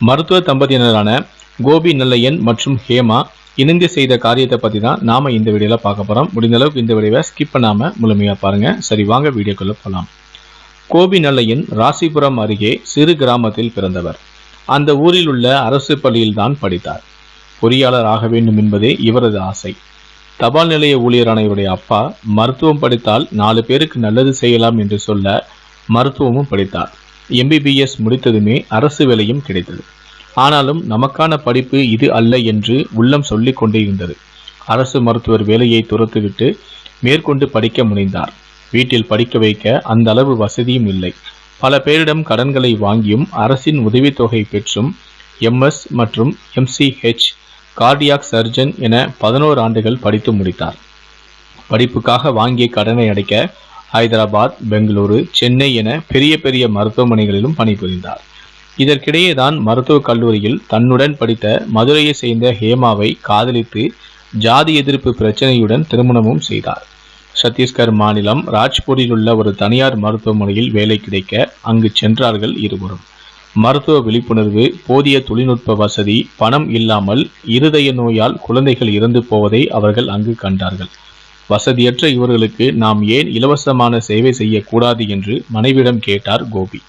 மருத்துவ தம்பதியினரான கோபி நல்லையன் மற்றும் ஹேமா இணைந்து செய்த காரியத்தை பற்றி தான் நாம இந்த வீடியோல பார்க்க போறோம். முடிந்த அளவுக்கு இந்த வீடியோவை ஸ்கிப் பண்ணாம முழுமையா பாருங்க. சரி வாங்க வீடியோக்குள்ள போலாம். கோபி நல்லையன் ராசிபுரம் அருகே சிறு கிராமத்தில் பிறந்தவர். அந்த ஊரில் உள்ள அரசு பள்ளியில் தான் படித்தார். பொறியாளர் ஆக வேண்டும் என்பதே இவரது ஆசை. தபால் நிலைய ஊழியரான இவருடைய அப்பா மருத்துவம் படித்தால் நாலு பேருக்கு நல்லது செய்யலாம் என்று சொல்ல மருத்துவமும் படித்தார். எம்பிபிஎஸ் முடித்ததுமே அரசு வேலையும் கிடைத்தது. ஆனாலும் நமக்கான படிப்பு இது அல்ல என்று உள்ளம் சொல்லிக் கொண்டே இருந்தது. அரசு மருத்துவர் வேலையை துரத்துவிட்டு மேற்கொண்டு படிக்க முனைந்தார். வீட்டில் படிக்க வைக்க அந்த அளவு வசதியும் இல்லை. பல பேரிடம் கடன்களை வாங்கியும் அரசின் உதவித்தொகை பெற்றும் எம்எஸ் மற்றும் எம்சிஹெச் கார்டியாக் சர்ஜன் என பதினோரு ஆண்டுகள் படித்து முடித்தார். படிப்புக்காக வாங்கிய கடனை அடைக்க ஹைதராபாத் பெங்களூரு சென்னை என பெரிய பெரிய மருத்துவமனைகளிலும் பணிபுரிந்தார். இதற்கிடையே தான் மருத்துவக் கல்லூரியில் தன்னுடன் படித்த மதுரையை சேர்ந்த ஹேமாவை காதலித்து ஜாதி எதிர்ப்பு பிரச்சனையுடன் திருமணமும் செய்தார். சத்தீஸ்கர் மாநிலம் ராஜ்பூரில் உள்ள ஒரு தனியார் மருத்துவமனையில் வேலை கிடைக்க அங்கு சென்றார்கள் இருவரும். மருத்துவ விழிப்புணர்வு போதிய தொழில்நுட்ப வசதி பணம் இல்லாமல் இருதய நோயால் குழந்தைகள் இறந்து போவதை அவர்கள் அங்கு கண்டார்கள். வசதியற்ற இவர்களுக்கு நாம் ஏன் இலவசமான சேவை செய்யக்கூடாது என்று மனைவிடம் கேட்டார் கோபி.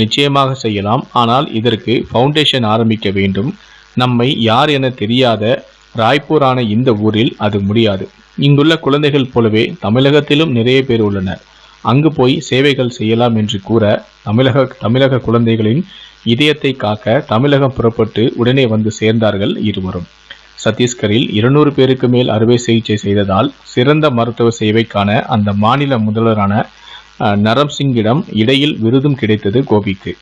நிச்சயமாக செய்யலாம் ஆனால் இதற்கு ஃபவுண்டேஷன் ஆரம்பிக்க வேண்டும். நம்மை யார் என தெரியாத ராய்ப்பூரான இந்த ஊரில் அது முடியாது. இங்குள்ள குழந்தைகள் போலவே தமிழகத்திலும் நிறைய பேர் உள்ளனர். அங்கு போய் சேவைகள் செய்யலாம் என்று கூற தமிழக தமிழக குழந்தைகளின் இதயத்தை காக்க தமிழகம் புறப்பட்டு உடனே வந்து சேர்ந்தார்கள் இருவரும். சத்தீஸ்கரில் இருநூறு பேருக்கு மேல் அறுவை சிகிச்சை செய்ததால் சிறந்த மருத்துவ சேவைக்கான அந்த மாநில முதல்வரான நரம் சிங்கிடம் இடையில் விருதும் கிடைத்தது கோபிக்கு.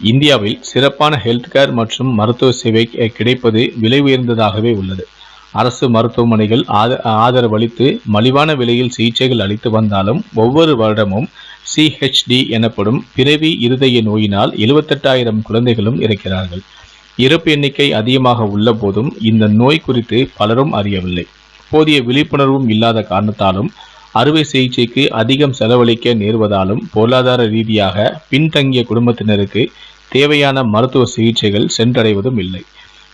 இந்தியாவில் சிறப்பான ஹெல்த் கேர் மற்றும் மருத்துவ சேவை கிடைப்பது விலை உயர்ந்ததாகவே உள்ளது. அரசு மருத்துவமனைகள் ஆத ஆதரவளித்து மலிவான விலையில் சிகிச்சைகள் அளித்து வந்தாலும் ஒவ்வொரு வருடமும் சிஹெச்டி எனப்படும் பிறவி இருதய நோயினால் எழுபத்தெட்டாயிரம் குழந்தைகளும் இறக்கிறார்கள். இறப்பு எண்ணிக்கை அதிகமாக உள்ள போதும் இந்த நோய் குறித்து பலரும் அறியவில்லை. போதிய விழிப்புணர்வும் இல்லாத காரணத்தாலும் அறுவை சிகிச்சைக்கு அதிகம் செலவழிக்க நேர்வதாலும் பொருளாதார ரீதியாக பின்தங்கிய குடும்பத்தினருக்கு தேவையான மருத்துவ சிகிச்சைகள் சென்றடைவதும் இல்லை.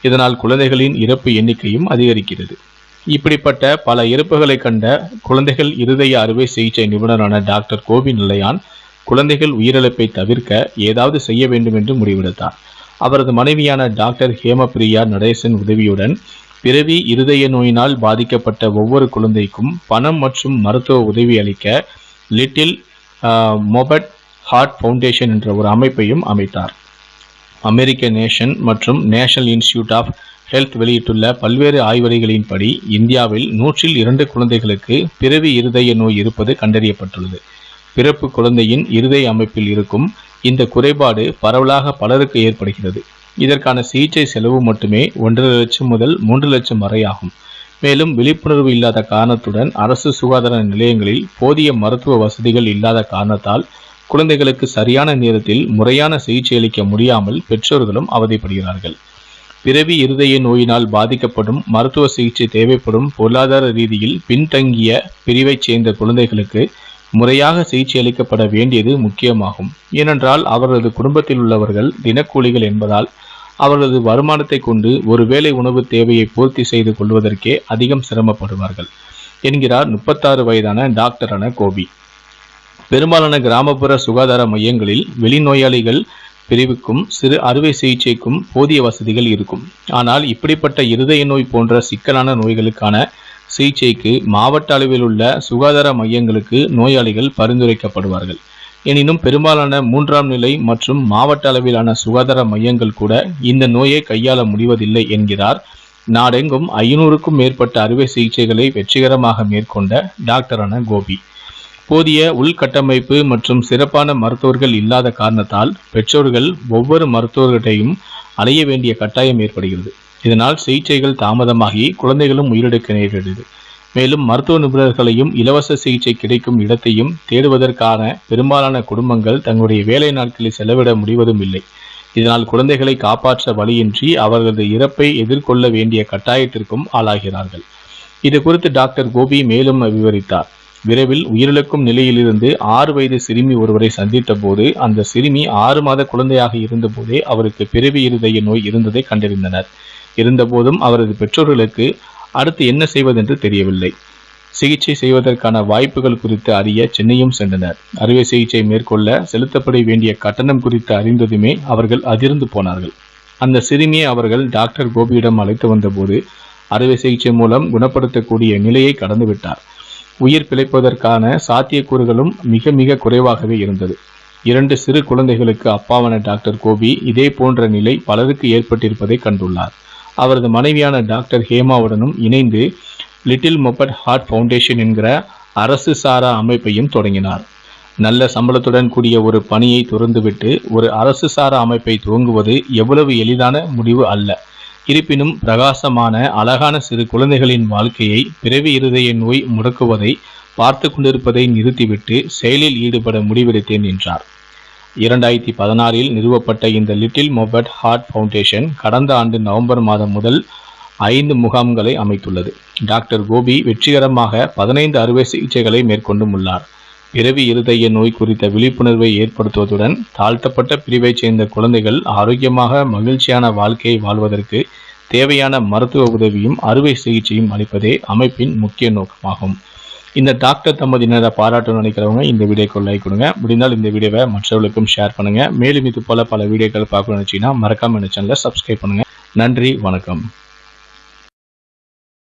இதனால் குழந்தைகளின் இறப்பு எண்ணிக்கையும் அதிகரிக்கிறது. இப்படிப்பட்ட பல இறப்புகளை கண்ட குழந்தைகள் இருதய அறுவை சிகிச்சை நிபுணரான டாக்டர் கோபி நிலையான் குழந்தைகள் உயிரிழப்பை தவிர்க்க ஏதாவது செய்ய வேண்டும் என்று முடிவெடுத்தார். அவரது மனைவியான டாக்டர் ஹேமபிரியா நடேசன் உதவியுடன் பிறவி இருதய நோயினால் பாதிக்கப்பட்ட ஒவ்வொரு குழந்தைக்கும் பணம் மற்றும் மருத்துவ உதவி அளிக்க லிட்டில் மொபட் ஹார்ட் ஃபவுண்டேஷன் என்ற ஒரு அமைப்பையும் அமைத்தார். அமெரிக்க நேஷன் மற்றும் நேஷனல் இன்ஸ்டியூட் ஆஃப் ஹெல்த் வெளியிட்டுள்ள பல்வேறு ஆய்வறிகளின்படி இந்தியாவில் நூற்றில் இரண்டு குழந்தைகளுக்கு பிறவி இருதய நோய் இருப்பது கண்டறியப்பட்டுள்ளது. பிறப்பு குழந்தையின் இருதய அமைப்பில் இருக்கும் இந்த குறைபாடு பரவலாக பலருக்கு ஏற்படுகிறது. இதற்கான சிகிச்சை செலவு மட்டுமே ஒன்றரை லட்சம் முதல் மூன்று லட்சம் வரை ஆகும். மேலும் விழிப்புணர்வு இல்லாத காரணத்துடன் அரசு சுகாதார நிலையங்களில் போதிய மருத்துவ வசதிகள் இல்லாத காரணத்தால் குழந்தைகளுக்கு சரியான நேரத்தில் முறையான சிகிச்சை அளிக்க முடியாமல் பெற்றோர்களும் அவதிப்படுகிறார்கள். பிறவி இருதய நோயினால் பாதிக்கப்படும் மருத்துவ சிகிச்சை தேவைப்படும் பொருளாதார ரீதியில் பின்தங்கிய பிரிவைச் சேர்ந்த குழந்தைகளுக்கு முறையாக சிகிச்சை அளிக்கப்பட வேண்டியது முக்கியமாகும். ஏனென்றால் அவரது குடும்பத்தில் உள்ளவர்கள் தினக்கூலிகள் என்பதால் அவர்களது வருமானத்தை கொண்டு ஒருவேளை உணவு தேவையை பூர்த்தி செய்து கொள்வதற்கே அதிகம் சிரமப்படுவார்கள். என்கிறார் முப்பத்தாறு வயதான டாக்டரான கோபி. பெரும்பாலான கிராமப்புற சுகாதார மையங்களில் வெளிநோயாளிகள் பிரிவுக்கும் சிறு அறுவை சிகிச்சைக்கும் போதிய வசதிகள் இருக்கும். ஆனால் இப்படிப்பட்ட இருதய நோய் போன்ற சிக்கலான நோய்களுக்கான சிகிச்சைக்கு மாவட்ட அளவில் உள்ள சுகாதார மையங்களுக்கு நோயாளிகள் பரிந்துரைக்கப்படுவார்கள். எனினும் பெரும்பாலான மூன்றாம் நிலை மற்றும் மாவட்ட அளவிலான சுகாதார மையங்கள் கூட இந்த நோயை கையாள முடிவதில்லை என்கிறார். நாடெங்கும் ஐநூறுக்கும் மேற்பட்ட அறுவை சிகிச்சைகளை வெற்றிகரமாக மேற்கொண்ட டாக்டரான கோபி. போதிய உள்கட்டமைப்பு மற்றும் சிறப்பான மருத்துவர்கள் இல்லாத காரணத்தால் பெற்றோர்கள் ஒவ்வொரு மருத்துவர்கிட்டையும் அலைய வேண்டிய கட்டாயம் ஏற்படுகிறது. இதனால் சிகிச்சைகள் தாமதமாகி குழந்தைகளும் உயிரிழக்க நேரிடுது மேலும் மருத்துவ நிபுணர்களையும் இலவச சிகிச்சை கிடைக்கும் இடத்தையும் தேடுவதற்கான பெரும்பாலான குடும்பங்கள் தங்களுடைய வேலை நாட்களில் செலவிட முடிவதும் இல்லை. இதனால் குழந்தைகளை காப்பாற்ற வழியின்றி அவர்களது இறப்பை எதிர்கொள்ள வேண்டிய கட்டாயத்திற்கும் ஆளாகிறார்கள். இது குறித்து டாக்டர் கோபி மேலும் விவரித்தார். விரைவில் உயிரிழக்கும் நிலையிலிருந்து ஆறு வயது சிறுமி ஒருவரை சந்தித்த போது அந்த சிறுமி ஆறு மாத குழந்தையாக இருந்தபோதே அவருக்கு பிறவி இருதய நோய் இருந்ததை கண்டறிந்தனர். இருந்தபோதும் அவரது பெற்றோர்களுக்கு அடுத்து என்ன செய்வதென்று தெரியவில்லை. சிகிச்சை செய்வதற்கான வாய்ப்புகள் குறித்து அறிய சென்னையும் சென்றனர். அறுவை சிகிச்சை மேற்கொள்ள செலுத்தப்பட வேண்டிய கட்டணம் குறித்து அறிந்ததுமே அவர்கள் அதிர்ந்து போனார்கள். அந்த சிறுமியை அவர்கள் டாக்டர் கோபியிடம் அழைத்து வந்தபோது அறுவை சிகிச்சை மூலம் குணப்படுத்தக்கூடிய நிலையை கடந்துவிட்டார். உயிர் பிழைப்பதற்கான சாத்தியக்கூறுகளும் மிக மிக குறைவாகவே இருந்தது. இரண்டு சிறு குழந்தைகளுக்கு அப்பாவான டாக்டர் கோபி இதே போன்ற நிலை பலருக்கு ஏற்பட்டிருப்பதை கண்டுள்ளார். அவரது மனைவியான டாக்டர் ஹேமாவுடனும் இணைந்து லிட்டில் மொபட் ஹார்ட் ஃபவுண்டேஷன் என்கிற அரசு சாரா அமைப்பையும் தொடங்கினார். நல்ல சம்பளத்துடன் கூடிய ஒரு பணியை துறந்துவிட்டு ஒரு அரசு சாரா அமைப்பை துவங்குவது எவ்வளவு எளிதான முடிவு அல்ல. இருப்பினும் பிரகாசமான அழகான சிறு குழந்தைகளின் வாழ்க்கையை பிறவி இருதய நோய் முடக்குவதை பார்த்து கொண்டிருப்பதை நிறுத்திவிட்டு செயலில் ஈடுபட முடிவெடுத்தேன் என்றார். இரண்டாயிரத்தி பதினாறில் நிறுவப்பட்ட இந்த லிட்டில் மொபட் ஹார்ட் ஃபவுண்டேஷன் கடந்த ஆண்டு நவம்பர் மாதம் முதல் ஐந்து முகாம்களை அமைத்துள்ளது. டாக்டர் கோபி வெற்றிகரமாக பதினைந்து அறுவை சிகிச்சைகளை மேற்கொண்டும் உள்ளார். பிறவி இருதய நோய் குறித்த விழிப்புணர்வை ஏற்படுத்துவதுடன் தாழ்த்தப்பட்ட பிரிவைச் சேர்ந்த குழந்தைகள் ஆரோக்கியமாக மகிழ்ச்சியான வாழ்க்கையை வாழ்வதற்கு தேவையான மருத்துவ உதவியும் அறுவை சிகிச்சையும் அளிப்பதே அமைப்பின் முக்கிய நோக்கமாகும். இந்த டாக்டர் தம்பதியினரை பாராட்டணும்னு நினைக்கிறவங்க இந்த வீடியோக்கு லைக் கொடுங்க. முடிந்தால் இந்த வீடியோவை மற்றவர்களுக்கும் ஷேர் பண்ணுங்க. மேலும் இது போல பல வீடியோக்கள் பார்க்கணும்னு நினைச்சீங்கன்னா மறக்காம இந்த சேனலை சப்ஸ்கிரைப் பண்ணுங்க. நன்றி வணக்கம்.